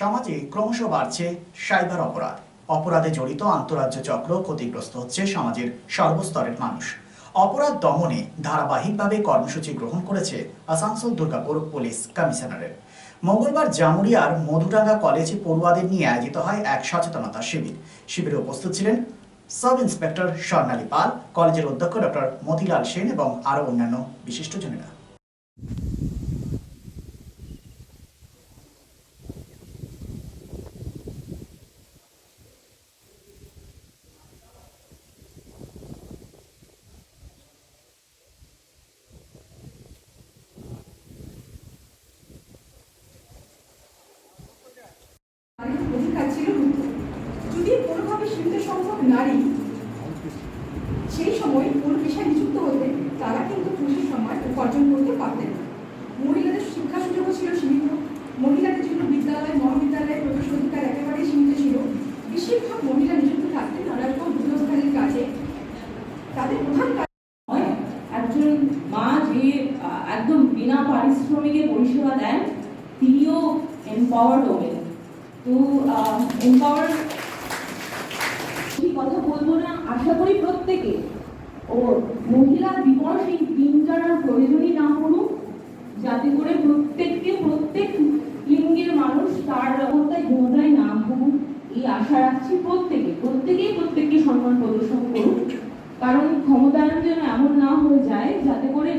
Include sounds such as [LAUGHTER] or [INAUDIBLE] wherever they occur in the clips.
সমাজে ক্রমশ বাড়ছে সাইবার অপরাধ। অপরাধে জড়িত আন্তরাজ্য চক্র ক্ষতিগ্রস্ত হচ্ছে সমাজের সর্বস্তরের মানুষ। অপরাধ দমনে ধারাবাহিকভাবে কর্মসূচি গ্রহণ করেছে আসানসোল দুর্গাপুর পুলিশ কমিশনারের। মঙ্গলবার জামুরিয়ার মধুডাঙ্গা কলেজে পড়ুয়াদের নিয়ে আয়োজিত হয় এক সচেতনতা শিবির। শিবিরে উপস্থিত ছিলেন সাব ইন্সপেক্টর স্বর্ণালী পাল, কলেজের অধ্যক্ষ ডক্টর মতিলাল সেন এবং আরও অন্যান্য বিশিষ্টজনেরা বিনা পারিশ্রমিকে পরিষেবা দেন, তিনিও এম্পাওয়ার্ড হবেন তো এম্পাওয়ার কথা বলব না, আশা করি প্রত্যেকে। ও মহিলা দিবস এই দিনটার প্রয়োজনই না পড়ুক যাতে করে প্রত্যেককে, প্রত্যেক লিঙ্গের মানুষ তার ক্ষমতায় ক্ষমতায় না ভুগুক এই আশা রাখছি প্রত্যেকে, প্রত্যেকেই প্রত্যেককে সম্মান প্রদর্শন করুক। কারণ ক্ষমতায়ন যেন এমন না হয়ে যায়, যাতে করে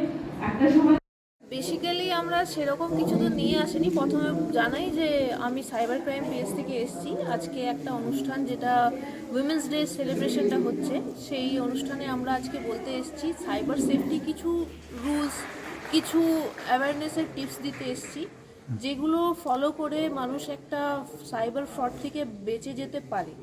একটা সময় আমরা সেরকম কিছু তো নিয়ে আসিনি। প্রথমে জানাই যে আমি সাইবার ক্রাইম পেজ থেকে এসেছি। আজকে একটা অনুষ্ঠান যেটা উইমেন্স ডে সেলিব্রেশনটা হচ্ছে। সেই অনুষ্ঠানে আমরা আজকে বলতে এসেছি সাইবার সেফটি কিছু রুলস কিছু অ্যাওয়ারনেসের টিপস দিতে এসেছি, যেগুলো ফলো করে মানুষ একটা সাইবার ফ্রড থেকে বেঁচে যেতে পারে।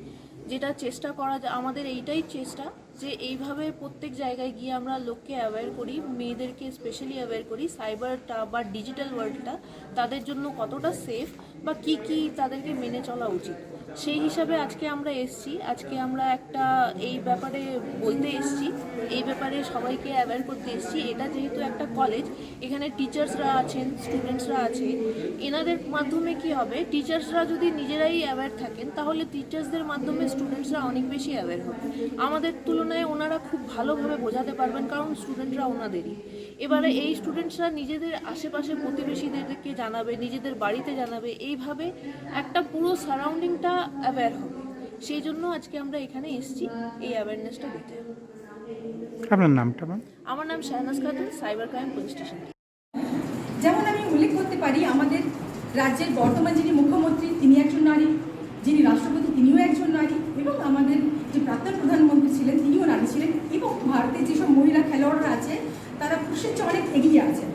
যেটা চেষ্টা করা আমাদের এইটাই চেষ্টা। যে এইভাবে প্রত্যেক জায়গায় গিয়ে আমরা লোককে অ্যাওয়্যার করি, মেয়েদেরকে স্পেশালি অ্যাওয়্যার করি সাইবারটা বা ডিজিটাল ওয়ার্ল্ডটা তাদের জন্য কতটা সেফ বা কি কি তাদেরকে মেনে চলা উচিত। সেই হিসাবে আজকে আমরা এসছি। আজকে আমরা একটা এই ব্যাপারে বলতে এসছি। এই ব্যাপারে সবাইকে অ্যাওয়্যার করতে এসছি। এটা যেহেতু একটা কলেজ এখানে টিচার্সরা আছেন স্টুডেন্টসরা আছে, এনাদের মাধ্যমে কি হবে? টিচার্সরা যদি নিজেরাই অ্যাওয়্যার থাকেন, তাহলে টিচার্সদের মাধ্যমে স্টুডেন্টসরা অনেক বেশি অ্যাওয়্যার হবে। আমাদের তুলনায় ওনারা খুব ভালোভাবে বোঝাতে পারবেন, কারণ স্টুডেন্টরা ওনাদেরই। এবারে এই স্টুডেন্টসরা নিজেদের আশেপাশে প্রতিবেশীদেরকে জানাবে, নিজেদের বাড়িতে জানাবে। এইভাবে একটা পুরো সারাউন্ডিংটা অ্যাওয়্যার হবে। সেই জন্য আজকে আমরা এখানে এসেছি এই অ্যাওয়ারনেসটা দিতে। আপনার নামটা ম্যাম? আমার নাম Shahnaz Khatun cyber crime police station যেমন আমি উল্লেখ করতে পারি আমাদের রাজ্যের বর্তমান যিনি মুখ্যমন্ত্রী তিনি একজন নারী যিনি রাষ্ট্রপতি তিনিও একজন নারী এবং আমাদের যে প্রাক্তন প্রধানমন্ত্রী ছিলেন তিনিও নারী ছিলেন এবং ভারতের যেসব মহিলা খেলোয়াড়রা আছে তারা পুরুষের চেয়ে অনেক এগিয়ে আছে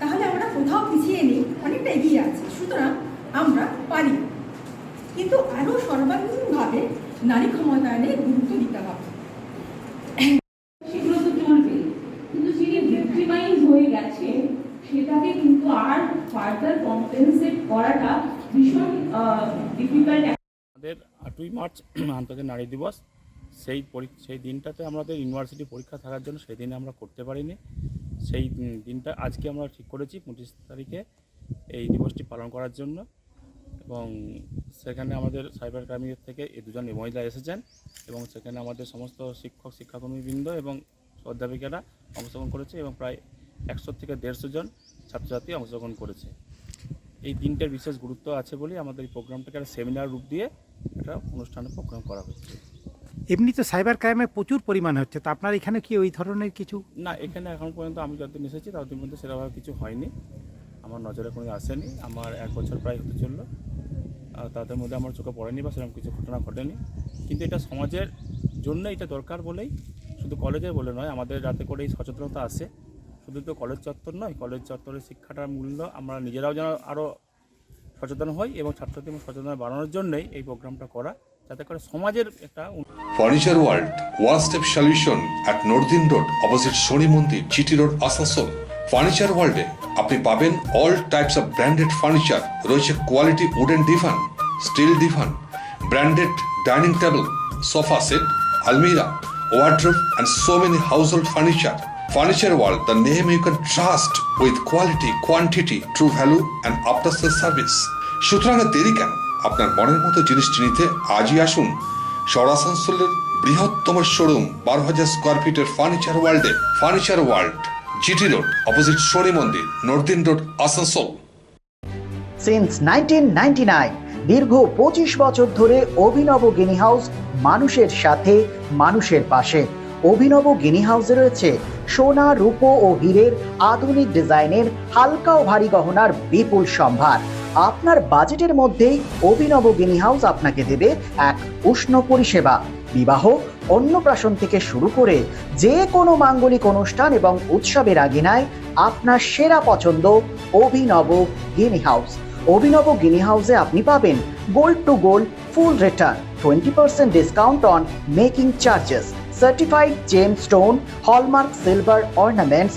তাহলে আমরা কোথাও পিছিয়ে নেই অনেকটা এগিয়ে আছে। সুতরাং আমরা পারি। কিন্তু আরও সর্বাঙ্গীনভাবে নারী ক্ষমতায়নে গুরুত্ব দিতে হবে। সেটাকে কিন্তু আর ফার্দার কম্পেনসেট করাটা ভীষণ ডিফিকাল্ট আমাদের আটই মার্চ [CLEARS THROAT] আন্তর্জাতিক নারী দিবস। সেই সেই দিনটাতে আমাদের ইউনিভার্সিটি পরীক্ষা থাকার জন্য সেই দিনে আমরা করতে পারিনি। সেই দিনটা আজকে আমরা ঠিক করেছি, পঁচিশ তারিখে এই দিবসটি পালন করার জন্য। এবং সেখানে আমাদের সাইবার ক্রাইমের থেকে এই দুজন মহিলা এসেছেন এবং সেখানে আমাদের সমস্ত শিক্ষক শিক্ষাকর্মীবৃন্দ এবং অধ্যাপিকারা অংশগ্রহণ করেছে এবং প্রায় একশো থেকে দেড়শো জন ছাত্রছাত্রী অংশগ্রহণ করেছে। এই দিনটার বিশেষ গুরুত্ব আছে বলেই আমাদের এই প্রোগ্রামটাকে একটা সেমিনার রূপ দিয়ে একটা অনুষ্ঠানের প্রোগ্রাম করা হচ্ছে। এমনি তো সাইবার ক্রাইমে প্রচুর পরিমাণে হচ্ছে তো আপনার এখানে কি ওই ধরনের কিছু? না এখানে এখন পর্যন্ত আমি যতদিন এসেছি ততদিন পর্যন্ত সেরকমভাবে কিছু হয়নি। আমার নজরে কোনো আসেনি। আমার এক বছর প্রায় হতে চলল। আর তাদের মধ্যে আমার চোখে পড়েনি বা সেরকম কিছু ঘটনা ঘটেনি। কিন্তু এটা সমাজের জন্য এটা দরকার বলেই শুধু কলেজে বলে নয়, আমাদের যাতে করে এই সচেতনতা আসে। শুধু তো কলেজ চত্বর নয়, কলেজ চত্বরের শিক্ষাটার মূল্য আমরা নিজেরাও যেন আরও সচেতন হই এবং ছাত্রদের সচেতন বাড়ানোর জন্যই এই প্রোগ্রামটা করা, যাতে করে সমাজের একটা furniture world one step solution at নর্দিন road opposite শনি মন্দির চিটি রোড আসানসোল ফার্নিচার ওয়ার্ল্ডে আপনি পাবেন all types of branded furniture রয়েছে quality wooden divan steel divan branded dining table sofa set আলমিরা wardrobe and so many household furniture furniture world the name you can trust with quality, quantity, true value and after sales service. সুতরাং দেরি কেন? আপনার মনের মতো জিনিসটি নিতে আজই আসুন শহর আসানসোলের বৃহত্তম শোরুম বারো হাজার স্কোয়ার ফিটের ফার্নিচার ওয়ার্ল্ডে furniture world GT road opposite শনি মন্দির নর্দিন রোড আসানসোল। সিন্স নাইনটিন দীর্ঘ পঁচিশ বছর ধরে অভিনব গিনি হাউস মানুষের সাথে, মানুষের পাশে। অভিনব গিনি হাউসে রয়েছে সোনা, রূপো ও হীরের আধুনিক ডিজাইনের হালকা ও ভারী গহনার বিপুল সম্ভার। আপনার বাজেটের মধ্যেই অভিনব গিনি হাউস আপনাকে দেবে এক উষ্ণ পরিষেবা। বিবাহ অন্নপ্রাশন থেকে শুরু করে যে কোনো মাঙ্গলিক অনুষ্ঠান এবং উৎসবের আগিনায় আপনার সেরা পছন্দ অভিনব গিনি হাউস। অভিনব গিনি হাউসে আপনি পাবেন gold to gold, full return twenty percent discount on making charges certified gem stone hallmark silver ornaments